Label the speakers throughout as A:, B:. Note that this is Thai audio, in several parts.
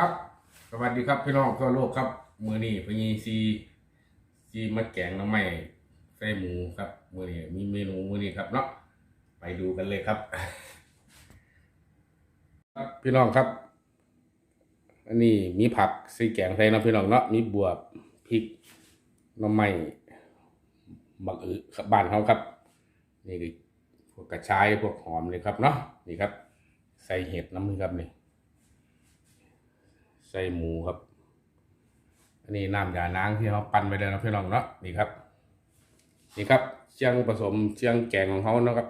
A: ครับ สวัสดีครับพี่น้องทั่วโลกครับ มือนี้พญีซีซีมัดแกงน้ำไม้ใส่หมูครับ มือนี้มีเมนูมือนี้ครับเนาะไปดูกันเลยครับ ครับพี่น้องครับ อันนี้มีผักใส่แกงไทยเนะพี่น้องเนาะมีบวบพริกน้ำไม้บักอือครับบ้านเขาครับ นี่คือพวกกระชายพวกหอมเลยครับเนาะนี่ครับ ใส่เห็ดน้ำมันครับนี่ ส่หมูครับ อันนี้น้ำยานางที่เขาปั่นไปเลยนะพี่น้องเนาะนี่ครับ นี่ครับเชียงผสมเชียงแกงของเขาเนาะครับ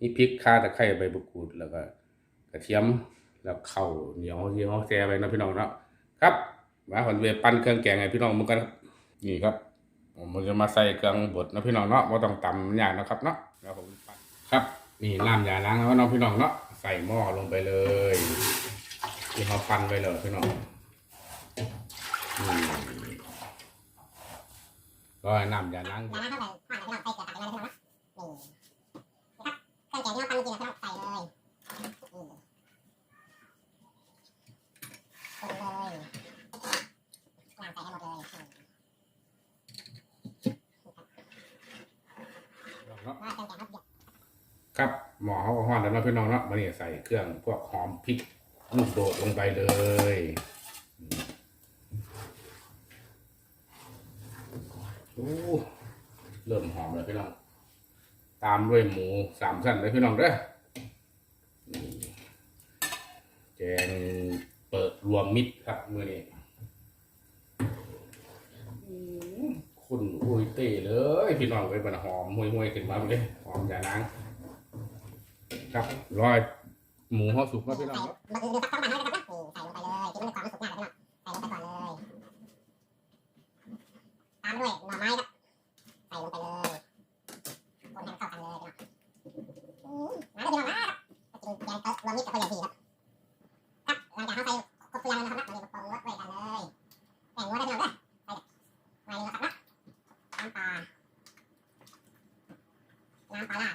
A: นี่พริกข่าตะไคร้ใบมะกรูดแล้วก็ กระเทียมแล้วข้าวเหนียวที่เขาแช่ไว้นะพี่น้องเนาะครับมาผลเวปั้นเครื่องแกงให้พี่น้องมือนกันครับนี่ครับผมจะมาใส่เครื่องบดนะพี่น้องเนาะไม่ต้องตำย่างนะครับเนาะแล้วผมปั้นครับนี่น้ำยานางแล้วเนาะพี่น้องเนาะใส่หม้อลงไปเลยที่เขาปั้นไว้เลยพี่น้อง ก็น้ำยาล้าง
B: อย่าน้ำเข้าไปผ่านไปพี่น้องใส่เกลือตัดไปเลยพี่น้องนะนี่นะครับเครื่องแกงที่เราปั้นเมื่ใส่เลยคนเลยล้างใส่ให้หมดเลยครื่องแกงเขาเดือด
A: ครับหมอเขาก็ห้อนแล้วเนาะพี่น้องเนาะมาเนี่ยใส่เครื่องพวกหอมพริกลูกโดดลงไปเลย โอ้เริ่มหอมแล้วพี่น้อง ตามด้วยหมูสามชั้นเลยพี่น้องเด้อแกงเปิดรวมมิตรครับมื่อนี้คุณอุ้ยเต้เลย พี่น้องไปบันหอมห่วยๆขึ้นมาเลยหอมอย่านางครับรอยหมูเขาสุกแล้วพี่น้องเนาะ
B: บางทีดูสักต้องมันให้นะครับางด้วยหน่อไม้ครับใส่ลงไปเลยคนให้เข้ากันเลยพี่น้องมาเลยพี่น้องมาครับจะกินแกงเต๊ะรวมมิตรกับตัวใหญ่ทีครับครับหลังจากเขาใส่ครบทุกอย่างแล้วนะครับเราจะปรุงรสไว้กันเลยแต่งวัวได้พี่น้องเด้อใส่มาเลยนะครับนะน้ำปลาน้ำปลาล่า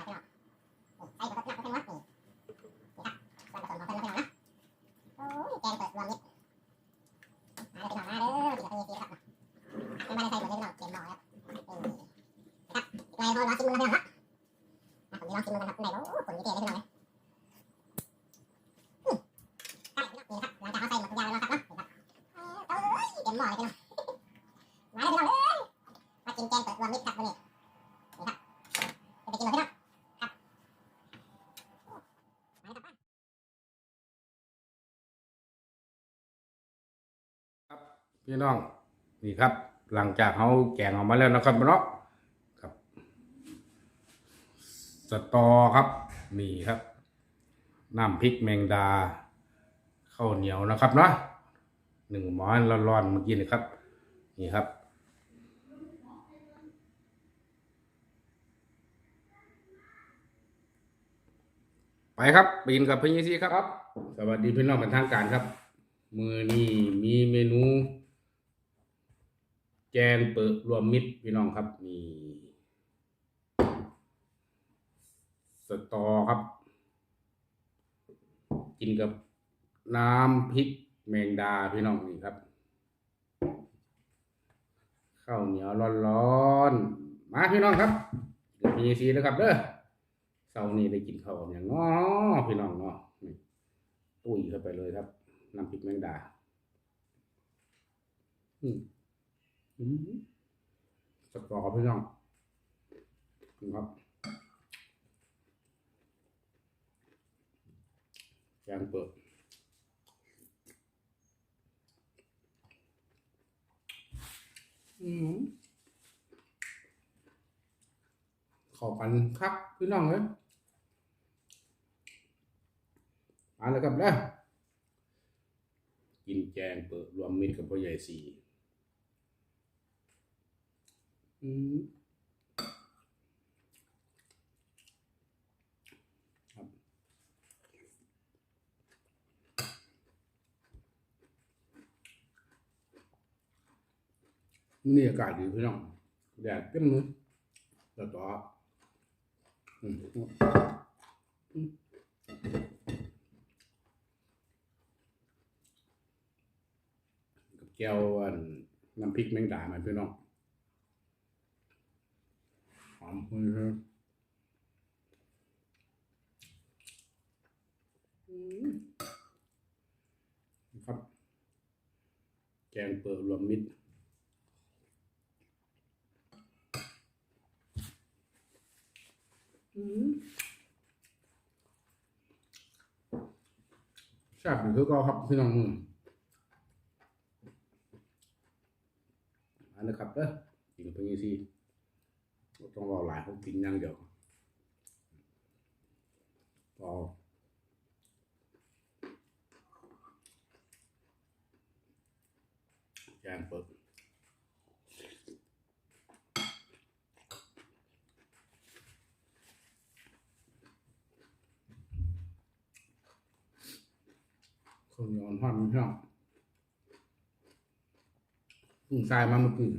B: มมันแล้วพี่น้องนะผมจะลองชิมมันกันครับไหนโอ้ผลมีเกล็ดเลยพี่น้องเลยครับนี่ครับหลังจากเขาใส่หมดทุกอย่างแล้วนะครับนะเอ้ยเต็มหม้อเลยพี่น้องมาเลยพี่น้องเอ้ยมากินแกงเปิดรวมมิตรครับวันนี้นี่ครับจะไปกินเลยพี่น้องครับ
A: พี่น้อง นี่ครับ หลังจากเขาแกงออกมาแล้วนะครับเนาะครับ สตอครับ นี่ครับน้ำพริกแมงดาข้าวเหนียวนะครับเนาะหนึ่งหม้อร้อนๆเมื่อกี้นี่ครับ นี่ครับ ไปครับไปกินกับพี่ยี่ซีครับ สวัสดีพี่น้องเป็นทางการครับ มือนี้มีเมนู แกงเปิดรวมมิตรพี่น้องครับนี่ สตอครับ กินกับน้ำพริกแมงดาพี่น้องนี่ครับ ข้าวเหนียวร้อนๆ มาพี่น้องครับเดี๋ยวมีซีนะครับเด้อเสาร์นี้ได้กินข้าวอย่างน้อพี่น้องเนาะนี่ตุ้ยเข้าไปเลยครับน้ำพริกแมงดา อืมอืมสตอพี่น้องนะครับ แกงเปิดอืมขอปันครับพี่น้องเลยมาแล้วครับนะกินแกงเปิดรวมมิตรกับพ่อใหญ่สีอืม นี่อากาศดีพี่น้องแดดเต็มเลยแล้วต่ออืมอืมแก้วน้ำพริกแมงดามันพี่น้องหอมเลยครับครับ แกงเปิดรวมมิตรอืม แซ่บอยู่คือก็ครับพี่น้องอันนี้ครับเด้อกินเพิ่งยี่สิบ่ต้องรอหลายเขากินอย่างเดียวรอแกงเปิด คนย้อนหอนพี่น้องเพิ่งทรายมาเมื่อกี้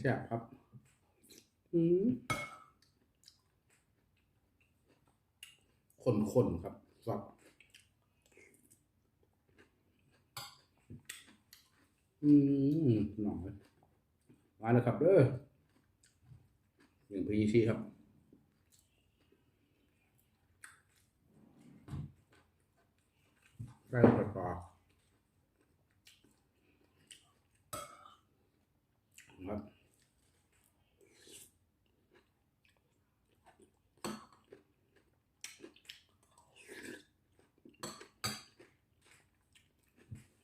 A: แซ่บครับ อืมคนๆครับสดอืมหน่อยมาแล้วครับเด้อหนึ่งพีซีครับ ใกล้ประกอบครับ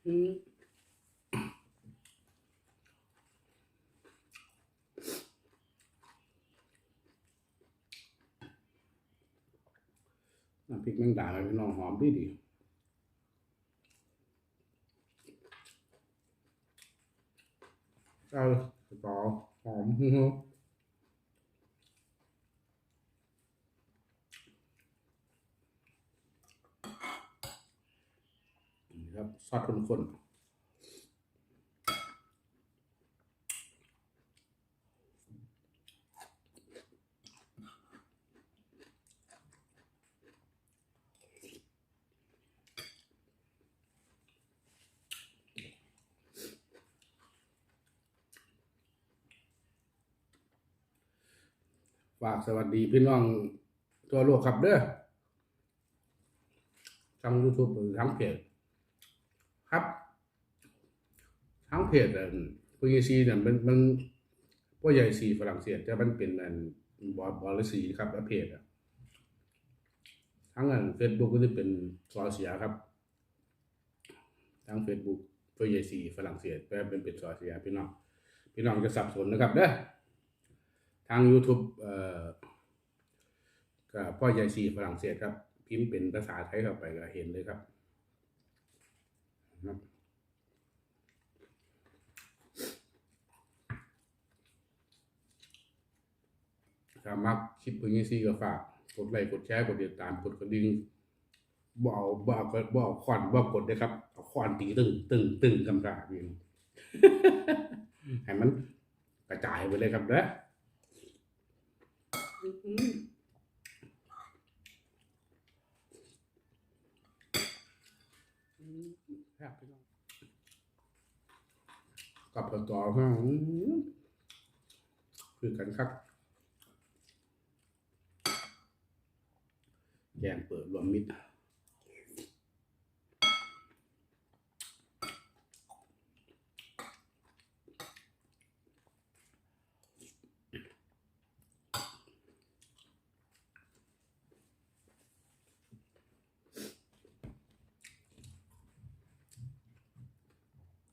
A: อืมน้ำพริกแมงดาพี่น้องหอมดีดี เอาต่อหอมฮึ่มครับซอสข้นๆากสวัสดีพี่น้องตัวโลกครับเด้อทั้งยูทูบหรือทั้งเพจครับ ทั้งเพจอันพีซีเนี่ยมันมันว่าใหญ่สีฝรั่งเศสแต่มันเป็นอันบอลบอลสีครับแล้วเพจอะทั้งอันเฟซบุ๊กก็จะเป็นซอเสียครับ ทั้งเฟซบุ๊กตัวใหญ่สีฝรั่งเศสแปลเป็นเป็ดซอเสียพี่น้องพี่น้องจะสับสนนะครับเด้อ ทาง YouTube เอ่อก็พ่อใหญ่สีฝรั่งเศสครับ พิมพ์เป็นภาษาไทยเข้าไปก็เห็นเลยครับถ้ามักคลิปเพื่อนซี่ก็ฝากกดไลค์กดแชร์กดติดตามกดกระดิ่งบ่เอาบ่เอาบ่เอาขวานบ่กดเลยครับเอาขวานตีตึงตึงตึงกำราบเองให้มันกระจายไปเลยครับเด้อ ครับพี่น้องกับต่อข้างคือกันครับแกงเปิดรวมมิตร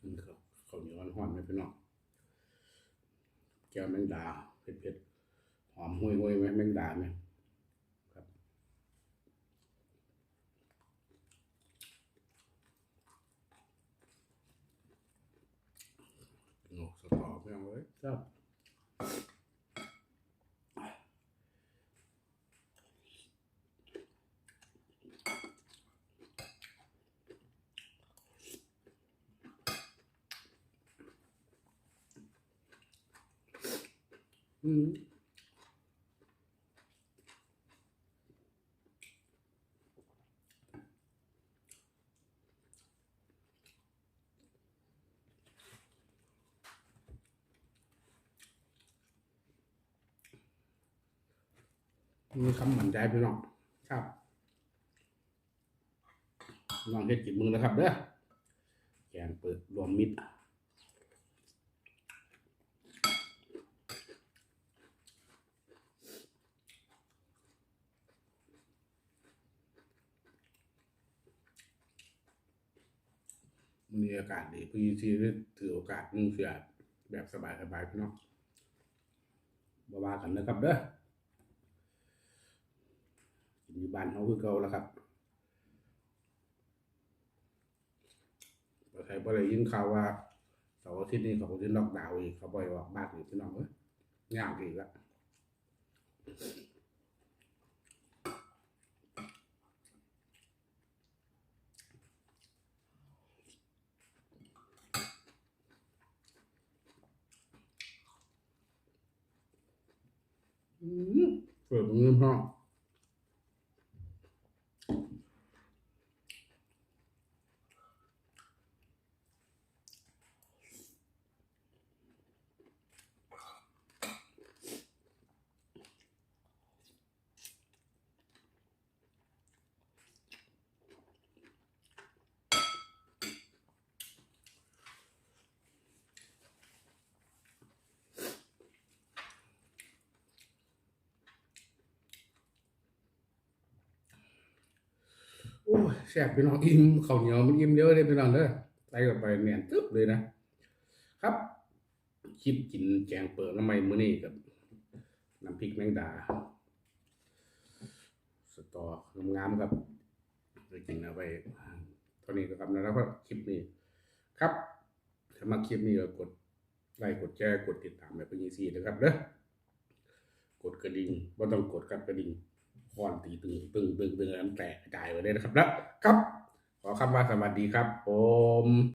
A: นี่ครับข้าวเหนียวห่อนไหมพี่น้องแก้วแมงดาเผ็ดๆหอมห่วยๆไหมแมงดาไหมครับโอ้สตอไม่เอาเลยครับ มีคำหมั่นใจพี่น้องครับน้องเฮ็ดกินมือนะครับเด้อแกงเปิดรวมมิตร มีอากาศดีพี่ซีได้ถือโอกาสนึ่งเสือแบบสบายๆพี่น้องบ่ว่ากันนะครับเด้อกินอยู่บ้านเขาคือเก่าแล้วครับใครบ่ได้ยินข่าวว่าเสาร์อาทิตย์นี้เขาจะล็อกดาวน์อีกเขาบ่อยออกบ้านอีกพี่น้องเอ้ยยากอีกละ อืมเปิด แซ่บพี่น้องอิ่มข้าวเหนียวมันอิ่มเยอะเลยพี่น้องเด้อใส่เข้าไปเนียนตึ๊บเลยนะ ครับคลิปกินแกงเปิดน้ำมันมื้อนี้กับน้ำพริกแมงดา สตองามๆครับไปกินเอาไปเท่านี้ก็ครับแล้วก็คลิปนี้ ครับถ้ามาคลิปนี้ก็กดไลค์กดแชร์กดติดตามแบบเป็นยี่สี่นะครับเด้อกดกระดิ่งว่าต้องกดกับกระดิ่ง คอนตีตึงตึงตึงตึงอันแตกกระจายไปเลยนะครับแล้วครับ ขอคำว่าสวัสดีครับผม